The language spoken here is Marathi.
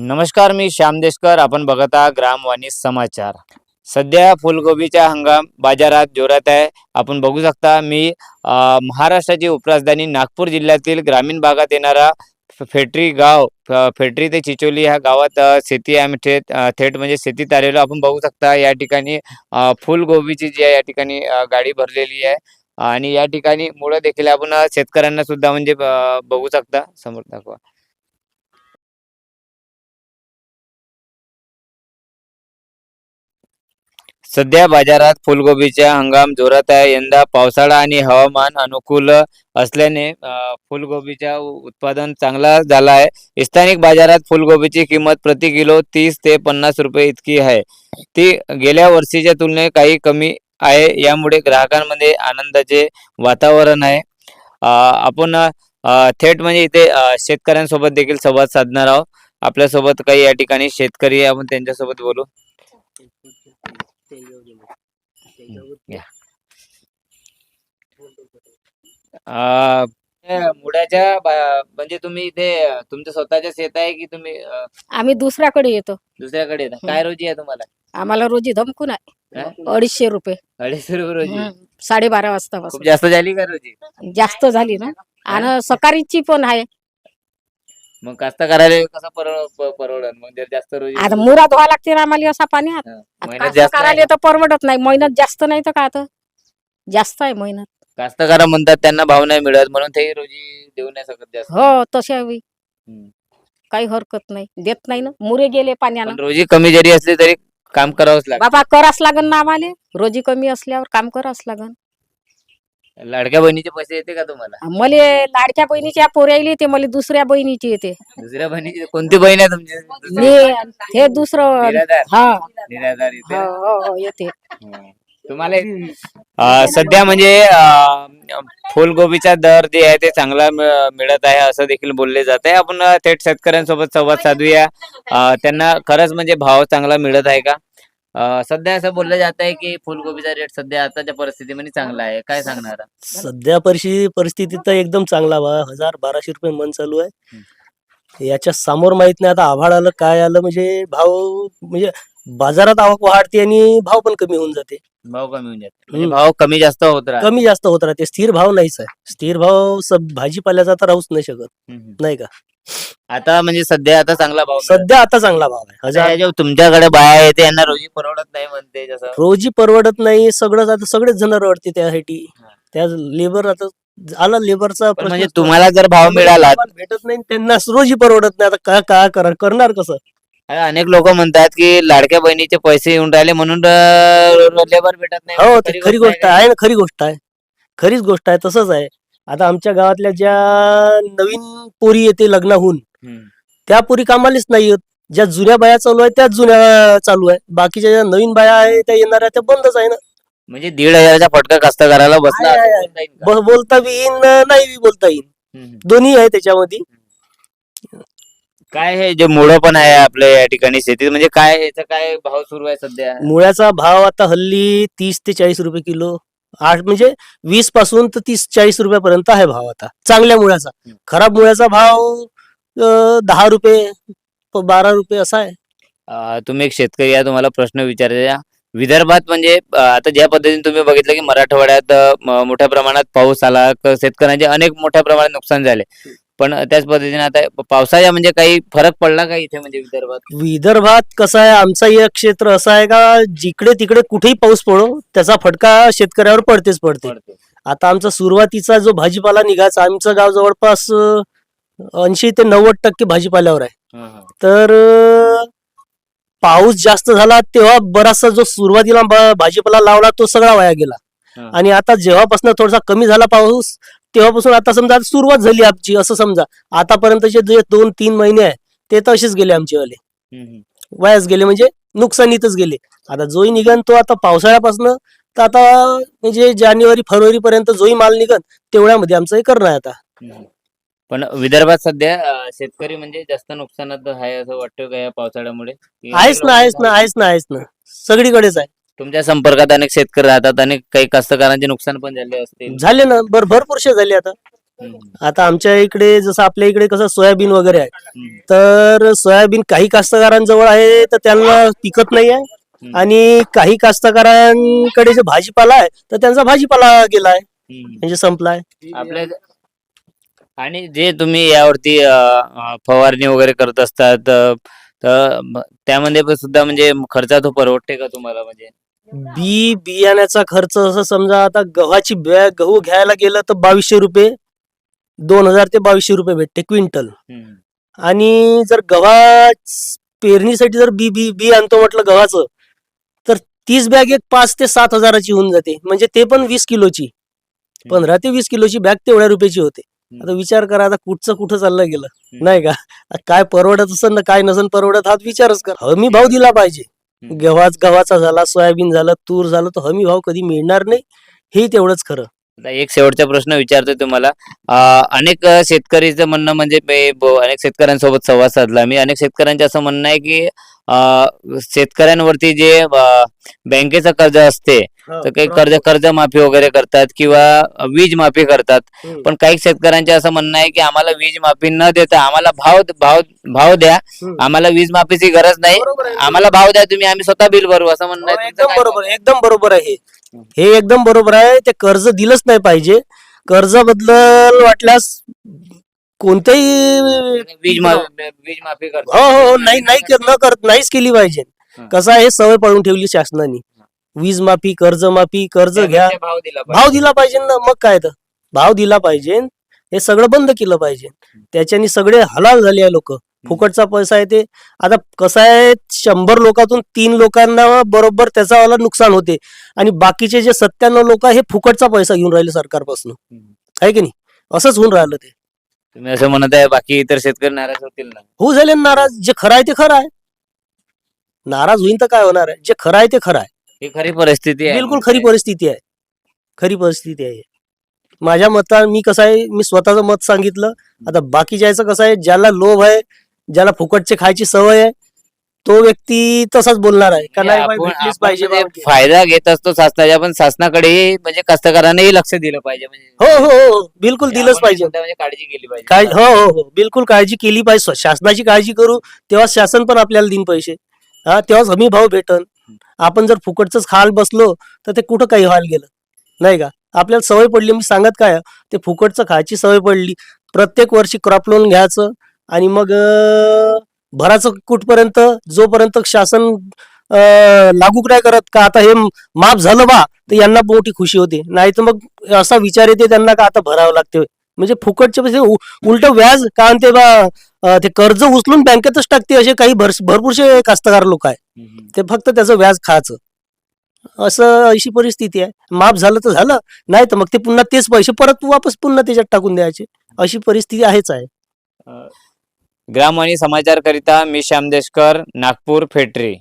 नमस्कार मी श्याम देशकर. आपण बघत आहात ग्रामवाणी समाचार. सध्या फुलगोबीचा हंगाम बाजारात जोरात आहे. आपण बघू शकता मी महाराष्ट्राची उपराजधानी नागपूर जिल्ह्यातील ग्रामीण भागात येणारा फेटरी गाव फेटरी ते चिचोली ह्या गावात शेती आहे म्हणजे, आम्ही थेट थेट म्हणजे शेतीत आलेलो. आपण बघू शकता या ठिकाणी फुलगोबीची जी आहे या ठिकाणी गाडी भरलेली आहे. आणि या ठिकाणी मुळे देखील आपण शेतकऱ्यांना सुद्धा म्हणजे बघू शकता. समोर दाखवा. सध्या बाजारात फुलगोबीचा हंगाम जोरात आहे. यंदा पावसाळा आणि हवामान अनुकूल असल्याने अ, फुलगोबीचा उत्पादन चांगला झाला आहे. स्थानिक बाजारात फुलगोबीची किंमत प्रति किलो तीस ते पन्नास रुपये इतकी आहे. ती गेल्या वर्षीच्या तुलनेत काही कमी आहे. यामुळे ग्राहकांमध्ये आनंदाचे वातावरण आहे. आपण थेट म्हणजे इथे शेतकऱ्यांसोबत देखील संवाद साधणार आहोत. आपल्यासोबत काही या ठिकाणी शेतकरी आपण त्यांच्यासोबत बोलू. या. अ, मुळ्याच्या बा- म्हणजे तुम्ही इथे अ, तुमचं स्वतःच्या शेत आहे की तुम्ही अ, आम्ही दुसऱ्याकडे येतो. दुसऱ्याकडे येता? काय रोजी आहे तुम्हाला? आम्हाला रोजी धमकून आहे. हा? अडीचशे रुपये. अडीचशे रुपये रोजी? साडेबारा वाजता खूप जास्त झाली का रोजी? जास्त झाली ना? आणि सकाळीची पण आहे. मग कास्तकाराला कसं परवड परवडन? मग जास्त रोजी आता मुरा धुवा लागते ना आम्हाला असा पाण्यात हा. मेहनत जास्त आहे कास्तकाराला तर परवडत नाही. मेहनत जास्त नाही तर का आता जास्त आहे मेहनत कास्तकार म्हणतात त्यांना भाव नाही मिळत. म्हणून ते रोजी देऊ नाही शकत जास्त. हो तसे हवी हम्म. काही हरकत नाही. देत नाही ना. मुरे गेले पाण्यानं. पण रोजी कमी जरी असली तरी काम करावंच लागतं. बाबा करावंच लागन ना आम्हाला. रोजी कमी असल्यावर काम करावंच लागन. लाडक्या बहिणीचे पैसे येते का तुम्हाला? मले लाडक्या बहिणीच्या पोऱ्याली ते मला दुसऱ्या बहिणीची येते. दुसऱ्या बहिणीची? कोणती बहीण आहे तुमची? दुसरी? ने- हे दुसरं निराधार. हा. निराधार येते. हो? हो हो येते. तुम्हाला अं, सध्या म्हणजे अं, फुलगोबीचा दर जे आहे ते चांगला मिळ- मिळत आहे असं देखील बोलले जात आहे. आपण अं, थेट शेतकऱ्यांसोबत संवाद साधूया. अं, त्यांना खरंच म्हणजे भाव चांगला मिळत आहे का? सध्या असं बोललं जात आहे की फुलगोबीचा रेट सध्या आताच्या परिस्थितीमध्ये चांगला आहे. काय सांगणार सध्या परिस्थिती परिस्थिती तर एकदम चांगला बा. हजार बाराशे रुपये मन चालू आहे. याच्या समोर माहीत नाही आता आभाळ आलं काय आलं म्हणजे भाव म्हणजे बाजारात आवक वाढते आणि भाव पण कमी होऊन जाते. भाव कमी होऊन जाते. म्हणजे हम्म. भाव कमी जास्त होत राहते. कमी जास्त होत राहते. स्थिर भाव नाहीच आहे. स्थिर भाव सब भाजीपाल्याचा तर राहूच नाही शकत. हम्म. नाही का? आता म्हणजे सध्या आता चांगला भाव. सध्या आता चांगला भाव आहे. हजार तुमच्याकडे बाया येते यांना रोजी परवडत नाही म्हणते जसं. रोजी परवडत नाही सगळं आता सगळेच जण रडते त्यासाठी. त्या लेबर आता आला लेबरचा पण म्हणजे तुम्हाला जर भाव मिळाला भेटत नाही त्यांना रोजी परवडत नाही. आता काय काय करा- करणार कसं? अनेक लोक म्हणतात की लाडक्या बहिणीचे पैसे येऊन राहिले म्हणून लेबर भेटत नाही. हो म्हणजे ते खरी गोष्ट? आहे ना खरी गोष्ट आहे. खरीच गोष्ट आहे तसंच आहे. आता आमच्या गावातल्या ज्या नवीन पोरी येते लग्नाहून. त्या पोरी कामालीच नाही येत. ज्या जुन्या बाया चालू आहे त्याच जुन्या चालू आहे. बाकीच्या ज्या नवीन बाया आहे त्या येणाऱ्या त्या बंदच आहे ना. म्हणजे दीड हजाराचा फटका कास्तकाराला बसला आहे, असं आहे, बोलता येईल? ब- बोलता बी येईन नाही बी बोलता येईन. हम्म. दोन्ही आहे त्याच्यामध्ये. काय हे जे मुळं पण आहे आपल्या या ठिकाणी शेतीत? म्हणजे काय याचा काय भाव सुरू आहे सध्या? मुळ्याचा भाव आता हल्ली तीस ते चाळीस रुपये किलो. आठ म्हणजे वीसपासून तर तीस चाळीस रुपयापर्यंत आहे भाव आता. चांगल्या मुळ्याचा. हम्म. खराब मुळ्याचा भाव अं, दहा रुपये प- बारा रुपये असा आहे. अं, तुम्ही एक शेतकरी आहे तुम्हाला प्रश्न विचारायचा विदर्भात म्हणजे आता ज्या पद्धतीने तुम्ही बघितलं की मराठवाड्यात मोठ्या प्रमाणात पाऊस आला शेतकऱ्यांचे अनेक मोठ्या प्रमाणात नुकसान झाले. पण त्याच पद्धतीने आता पावसाच्या म्हणजे काही फरक पडला का इथे म्हणजे विदर्भात? विदर्भात कसं आहे आमचा एक क्षेत्र असं आहे का जिकडे तिकडे कुठेही पाऊस पडो त्याचा फटका शेतकऱ्यावर पडतेच पडते. आता आमचा सुरुवातीचा जो भाजीपाला निघायचा आमचं गाव जवळपास ऐंशी ते नव्वद टक्के भाजीपाल्यावर आहे. तर पाऊस जास्त झाला तेव्हा बराचसा जो सुरुवातीला भाजीपाला लावला तो सगळा वाया गेला. आणि आता जेव्हापासून थोडासा कमी झाला पाऊस तेव्हापासून आता समजा सुरुवात झाली आमची असं समजा आतापर्यंतचे जे दोन तीन महिने आहे ते तर असेच गेले आमचे वाले. वायाच गेले म्हणजे नुकसानीतच गेले आता जोही निघन तो आता पावसाळ्यापासून तर आता म्हणजे जानेवारी फरवरी पर्यंत जोही माल निघन तेवढ्यामध्ये आमचं हे करणं आहे आता. पण विदर्भात सध्या शेतकरी म्हणजे जास्त नुकसानात आहे असं वाटतं का या पावसाळ्यामुळे? आहेच ना आहेच ना आहेच ना आहेच ना. सगळीकडेच आहे. तुमच्या संपर्कात अनेक शेतकरी राहतात अनेक काही कास्तकारांचे नुकसान पण झाले असतील. झाले ना भर भरपूरशे झाले आता. आता आमच्या इकडे जसं आपल्या इकडे कसं सोयाबीन वगैरे आहे. तर सोयाबीन काही कास्तकारांजवळ आहे तर त्यांना पिकत नाही आहे. आणि काही कास्तकारांकडे जे भाजीपाला आहे तर त्यांचा भाजीपाला गेलाय म्हणजे संपलाय आपल्या आणि जे तुम्ही यावरती अ, अ, फवारणी वगैरे करत असतात अ, तर म- त्यामध्ये पण सुद्धा म्हणजे खर्चा तो परवडते का तुम्हाला म्हणजे? बी बियाण्याचा खर्च असं समजा आता गव्हाची बॅग गहू घ्यायला गेलं तर बावीसशे रुपये दोन हजार ते बावीसशे रुपये भेटते क्विंटल. आणि जर गव्हा पेरणीसाठी जर बी बी बी आणतो म्हटलं गव्हाचं तर तीस बॅग एक पाच ते सात हजाराची होऊन जाते. म्हणजे ते पण वीस किलोची. पंधरा ते वीस किलोची बॅग तेवढ्या रुपयाची होते. आता विचार करा आता कुठचं कुठं चाललं गेलं. नाही का? काय परवडत असेल ना काय नसेल परवडत हा विचारच कर. हमी भाव दिला पाहिजे. गव्हाच गव्हाचा झाला सोयाबीन झालं तूर झालं तर हमी भाव कधी मिळणार नाही हे तेवढंच खरं. एक शेवटचा प्रश्न विचारतोय तुम्हाला. अनेक शेतकरीचं म्हणणं म्हणजे अनेक शेतकऱ्यांसोबत संवाद साधला. मी अनेक शेतकऱ्यांचं असं म्हणणं आहे की शेतकऱ्यांवरती जे बँकेचं कर्ज असते तर काही कर्ज कर्ज माफी वगैरे करतात किंवा वीज माफी करतात. पण काही शेतकऱ्यांचे असं म्हणणं आहे की आम्हाला वीज माफी न देता आम्हाला भाव भाव भाव द्या. आम्हाला वीज माफीची गरज नाही. आम्हाला भाव द्या तुम्ही आम्ही स्वतः बिल भरू असं म्हणणं आहे एकदम बरोबर एकदम बरोबर आहे हे. हे एकदम बरोबर आहे ते कर्ज दिलंच नाही पाहिजे कर्जबद्दल वाटल्यास कोणत्याही? वीज माफी हो हो हो नाही नाहीच केली पाहिजे. कसं आहे हे सवय पडून ठेवली शासनाने वीज माफी कर्ज माफी कर्ज घ्या. भाव दिला पाहिजे. भाव दिला पाहिजे ना. मग काय तर? भाव दिला पाहिजे. हे सगळं बंद केलं पाहिजे. त्याच्याने सगळे हलाल झाले आहे लोक. फुकटचा पैसा आहे ते. आता कसं आहे शंभर लोकातून तीन लोकांना बरोबर त्याचा वाला नुकसान होते. आणि बाकीचे जे सत्त्याण्णव लोक हे फुकटचा पैसा घेऊन राहिले सरकारपासून. आहे की नाही? असंच होऊन राहिलं ते. तुम्ही असं म्हणत आहे बाकी इतर शेतकरी नाराज होतील ना? होऊ झाले नाराज. जे खरं आहे ते खरं आहे. नाराज होईन तर काय होणार आहे? जे खरं आहे ते खरं आहे. ही खरी परिस्थिती आहे बिलकुल खरी परिस्थिती आहे. खरी परिस्थिती आहे. माझ्या मता मी कसं आहे मी स्वतःचं मत सांगितलं. आता बाकीच्याचं कसं आहे ज्याला लोभ आहे ज्याला फुकटचे खायची सवय आहे तो व्यक्ती तसाच बोलणार आहे. का नाही बाई, आपण- भेटलीच आपण पाहिजे म्हणजे. फायदा घेत असतो शासनाच्या पण शासनाकडेही म्हणजे कास्तकारांनाही लक्ष दिलं पाहिजे. म्हणजे हो हो हो बिलकुल दिलंच पाहिजे. म्हणजे काळजी केली पाहिजे. हो हो हो. बिलकुल काळजी केली पाहिजे. शासनाची काळजी करू तेव्हा शासन पण आपल्याला देईन पैसे. हा तेव्हाच हमी भाव भेटन. आपण जर फुकटच खाल बसलो तर ते कुठं काही व्हायला गेलं? नाही का? आपल्याला सवय पडली मी सांगत काय ते फुकटचं खायची सवय पडली. प्रत्येक वर्षी क्रॉप लोन घ्यायचं आणि मग भराचं कुठपर्यंत? जोपर्यंत शासन लागू नाही करत का आता हे माफ झालं बा तर यांना मोठी खुशी होते. नाही तर मग असा विचार येते त्यांना का आता भरावं लागते म्हणजे फुकटचे पैसे उलट व्याज का म्हणते बा? ते कर्ज उचलून बँकेतच टाकते असे काही भर भरपूरसे कास्तकार लोक आहे ते फक्त त्याचं व्याज खायचं. असं अशी परिस्थिती आहे. माफ झालं तर झालं नाही तर मग ते पुन्हा तेच पैसे परत वापस पुन्हा त्याच्यात टाकून द्यायचे. अशी परिस्थिती आहेच आहे. ग्राम आणि समाचार करिता मी श्यामदेशकर नागपूर फेटरी.